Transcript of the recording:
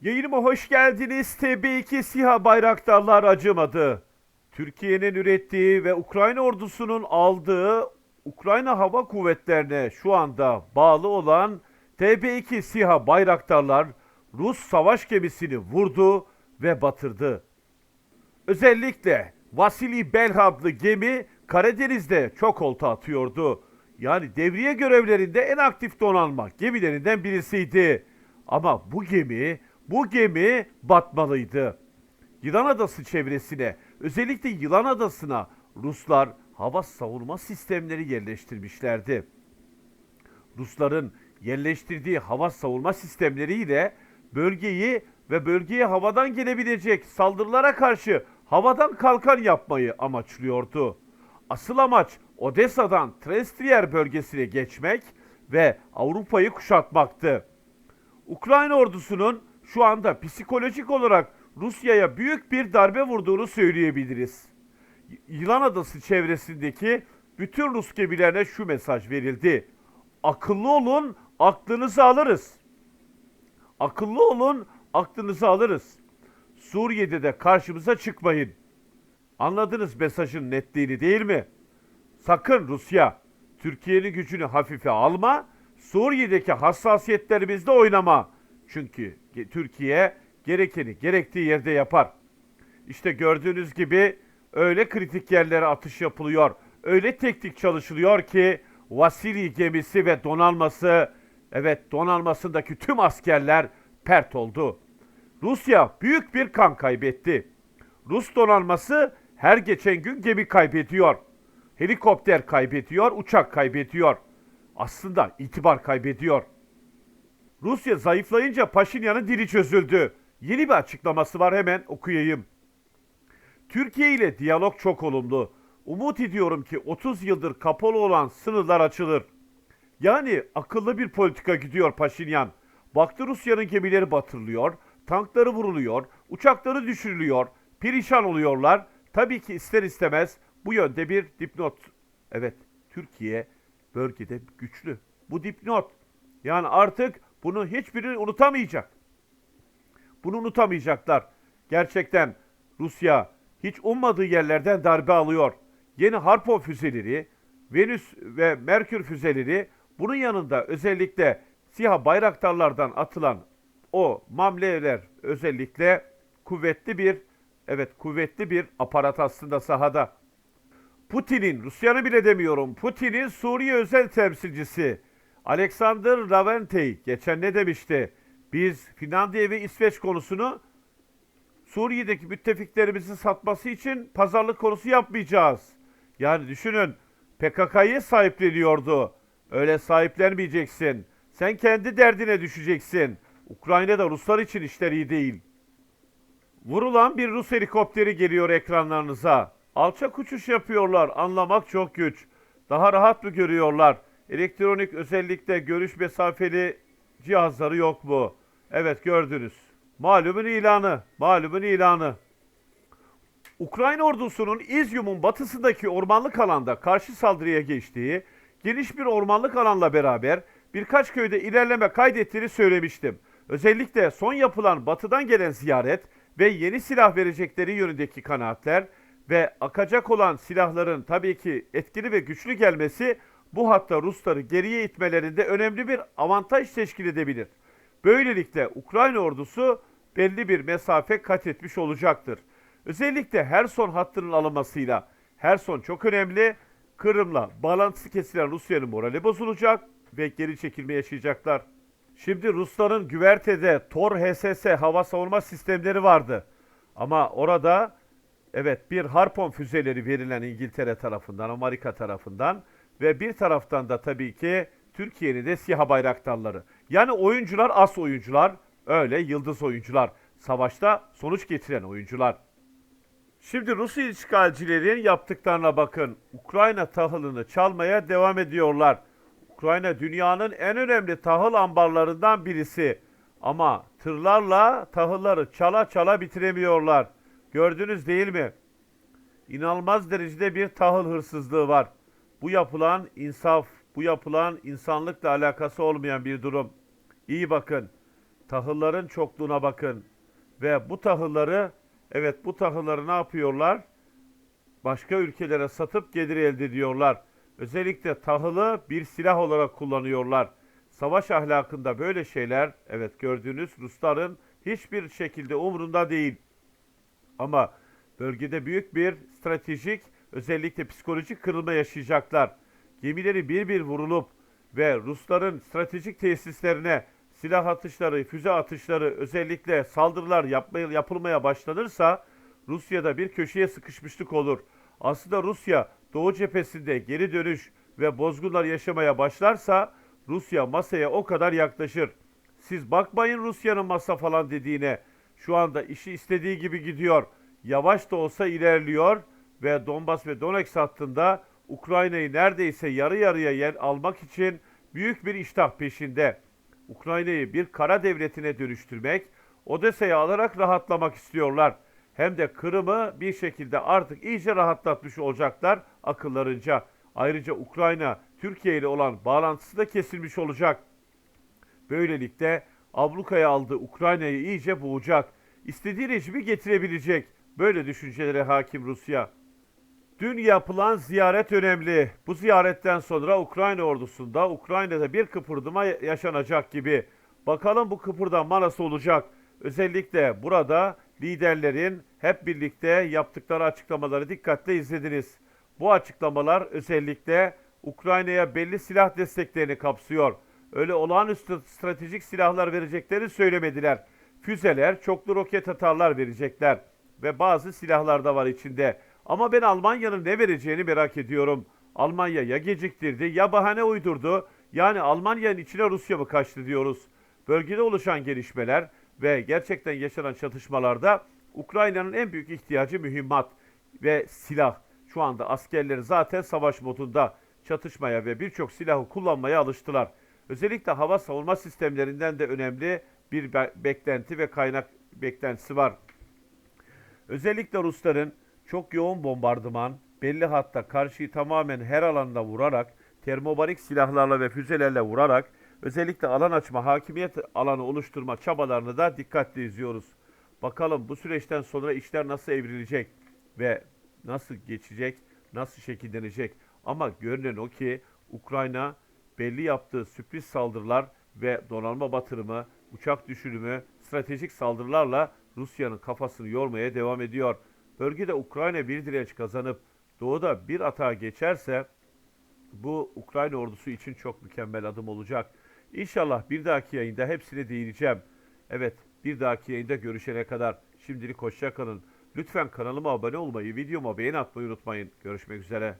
Yayınıma hoş geldiniz. TB2 SİHA bayraktarlar acımadı. Türkiye'nin ürettiği ve Ukrayna ordusunun aldığı Ukrayna Hava Kuvvetlerine şu anda bağlı olan TB2 SİHA bayraktarlar Rus savaş gemisini vurdu ve batırdı. Özellikle Vasili Belh adlı gemi Karadeniz'de çok olta atıyordu. Yani devriye görevlerinde en aktif donanma gemilerinden birisiydi. Ama bu gemi, bu gemi batmalıydı. Yılan Adası çevresine, özellikle Yılan Adası'na Ruslar hava savunma sistemleri yerleştirmişlerdi. Rusların yerleştirdiği hava savunma sistemleriyle bölgeyi ve bölgeye havadan gelebilecek saldırılara karşı havadan kalkan yapmayı amaçlıyordu. Asıl amaç Odessa'dan Trieste bölgesine geçmek ve Avrupa'yı kuşatmaktı. Ukrayna ordusunun şu anda psikolojik olarak Rusya'ya büyük bir darbe vurduğunu söyleyebiliriz. Yılan Adası çevresindeki bütün Rus gemilerine şu mesaj verildi. Akıllı olun, aklınızı alırız. Akıllı olun, aklınızı alırız. Suriye'de de karşımıza çıkmayın. Anladınız mesajın netliğini değil mi? Sakın Rusya, Türkiye'nin gücünü hafife alma, Suriye'deki hassasiyetlerimizle oynama. Çünkü Türkiye gerekeni gerektiği yerde yapar. İşte gördüğünüz gibi öyle kritik yerlere atış yapılıyor. Öyle teknik çalışılıyor ki Vasili gemisi ve donanması, evet donanmasındaki tüm askerler pert oldu. Rusya büyük bir kan kaybetti. Rus donanması her geçen gün gemi kaybediyor. Helikopter kaybediyor, uçak kaybediyor. Aslında itibar kaybediyor. Rusya zayıflayınca Paşinyan'ın dili çözüldü. Yeni bir açıklaması var hemen okuyayım. Türkiye ile diyalog çok olumlu. Umut ediyorum ki 30 yıldır kapalı olan sınırlar açılır. Yani akıllı bir politika gidiyor Paşinyan. Baktı Rusya'nın gemileri batırılıyor, tankları vuruluyor, uçakları düşürülüyor, perişan oluyorlar. Tabii ki ister istemez bu yönde bir dipnot. Evet, Türkiye bölgede güçlü. Bu dipnot. Yani artık bunu hiçbiri unutamayacak. Bunu unutamayacaklar. Gerçekten Rusya hiç ummadığı yerlerden darbe alıyor. Yeni Harpo füzeleri, Venüs ve Merkür füzeleri bunun yanında özellikle SİHA bayraktarlardan atılan o mamleler özellikle kuvvetli bir evet kuvvetli bir aparat aslında sahada. Putin'in, Rusya'nı bile demiyorum, Putin'in Suriye özel temsilcisi Alexander Laventey geçen ne demişti? Biz Finlandiya ve İsveç konusunu Suriye'deki müttefiklerimizi satması için pazarlık konusu yapmayacağız. Yani düşünün PKK'yı sahipleniyordu. Öyle sahiplenmeyeceksin. Sen kendi derdine düşeceksin. Ukrayna'da Ruslar için işler iyi değil. Vurulan bir Rus helikopteri geliyor ekranlarınıza. Alçak uçuş yapıyorlar. Anlamak çok güç. Daha rahat mı görüyorlar? Elektronik özellikle görüş mesafeli cihazları yok mu? Evet gördünüz. Malumun ilanı. Malumun ilanı. Ukrayna ordusunun İzyum'un batısındaki ormanlık alanda karşı saldırıya geçtiği, geniş bir ormanlık alanla beraber birkaç köyde ilerleme kaydettiğini söylemiştim. Özellikle son yapılan batıdan gelen ziyaret ve yeni silah verecekleri yönündeki kanaatler ve akacak olan silahların tabii ki etkili ve güçlü gelmesi bu hatta Rusları geriye itmelerinde önemli bir avantaj teşkil edebilir. Böylelikle Ukrayna ordusu belli bir mesafe kat etmiş olacaktır. Özellikle Herson hattının alınmasıyla Herson çok önemli. Kırım'la bağlantısı kesilen Rusya'nın morali bozulacak ve geri çekilme yaşayacaklar. Şimdi Rusların güvertede Tor HSS hava savunma sistemleri vardı. Ama orada evet bir Harpon füzeleri verilen İngiltere tarafından, Amerika tarafından ve bir taraftan da tabii ki Türkiye'nin de SİHA bayraktarları. Yani oyuncular as oyuncular, öyle yıldız oyuncular. Savaşta sonuç getiren oyuncular. Şimdi Rus işgalcilerin yaptıklarına bakın. Ukrayna tahılını çalmaya devam ediyorlar. Ukrayna dünyanın en önemli tahıl ambarlarından birisi. Ama tırlarla tahılları çala çala bitiremiyorlar. Gördünüz değil mi? İnanılmaz derecede bir tahıl hırsızlığı var. Bu yapılan insaf, bu yapılan insanlıkla alakası olmayan bir durum. İyi bakın. tahılların çokluğuna bakın. Ve bu tahılları evet bu tahılları ne yapıyorlar? Başka ülkelere satıp gelir elde ediyorlar. Özellikle tahılı bir silah olarak kullanıyorlar. Savaş ahlakında böyle şeyler evet gördüğünüz Rusların hiçbir şekilde umrunda değil. Ama bölgede büyük bir stratejik özellikle psikolojik kırılma yaşayacaklar. Gemileri bir bir vurulup ve Rusların stratejik tesislerine silah atışları, füze atışları özellikle saldırılar yapmaya, yapılmaya başlanırsa Rusya'da bir köşeye sıkışmışlık olur. Aslında Rusya Doğu cephesinde geri dönüş ve bozgunlar yaşamaya başlarsa Rusya masaya o kadar yaklaşır. Siz bakmayın Rusya'nın masa falan dediğine. Şu anda işi istediği gibi gidiyor. Yavaş da olsa ilerliyor ve Donbas ve Donetsk hattında Ukrayna'yı neredeyse yarı yarıya yer almak için büyük bir iştah peşinde. Ukrayna'yı bir kara devletine dönüştürmek, Odessa'yı alarak rahatlamak istiyorlar. Hem de Kırım'ı bir şekilde artık iyice rahatlatmış olacaklar akıllarınca. Ayrıca Ukrayna Türkiye ile olan bağlantısı da kesilmiş olacak. Böylelikle ablukaya aldığı Ukrayna'yı iyice boğacak. İstediği rejimi getirebilecek. Böyle düşüncelere hakim Rusya. Dün yapılan ziyaret önemli. Bu ziyaretten sonra Ukrayna ordusunda Ukrayna'da bir kıpırdıma yaşanacak gibi. Bakalım bu kıpırdanma nasıl olacak? Özellikle burada liderlerin hep birlikte yaptıkları açıklamaları dikkatle izlediniz. Bu açıklamalar özellikle Ukrayna'ya belli silah desteklerini kapsıyor. Öyle olağanüstü stratejik silahlar vereceklerini söylemediler. Füzeler, çoklu roket atarlar verecekler ve bazı silahlar da var içinde. Ama ben Almanya'nın ne vereceğini merak ediyorum. Almanya ya geciktirdi ya bahane uydurdu. Yani Almanya'nın içine Rusya mı kaçtı diyoruz. Bölgede oluşan gelişmeler ve gerçekten yaşanan çatışmalarda Ukrayna'nın en büyük ihtiyacı mühimmat ve silah. Şu anda askerleri zaten savaş modunda çatışmaya ve birçok silahı kullanmaya alıştılar. Özellikle hava savunma sistemlerinden de önemli bir be- beklenti ve kaynak beklentisi var. Özellikle Rusların çok yoğun bombardıman, belli hatta karşıyı tamamen her alanda vurarak, termobarik silahlarla ve füzelerle vurarak özellikle alan açma, hakimiyet alanı oluşturma çabalarını da dikkatle izliyoruz. Bakalım bu süreçten sonra işler nasıl evrilecek ve nasıl geçecek, nasıl şekillenecek. Ama görünen o ki Ukrayna belli yaptığı sürpriz saldırılar ve donanma batırımı, uçak düşürümü, stratejik saldırılarla Rusya'nın kafasını yormaya devam ediyor. Bölgede Ukrayna bir direnç kazanıp doğuda bir atağa geçerse bu Ukrayna ordusu için çok mükemmel adım olacak. İnşallah bir dahaki yayında hepsine değineceğim. Evet bir dahaki yayında görüşene kadar şimdilik hoşça kalın. Lütfen kanalıma abone olmayı, videoma beğeni atmayı unutmayın. Görüşmek üzere.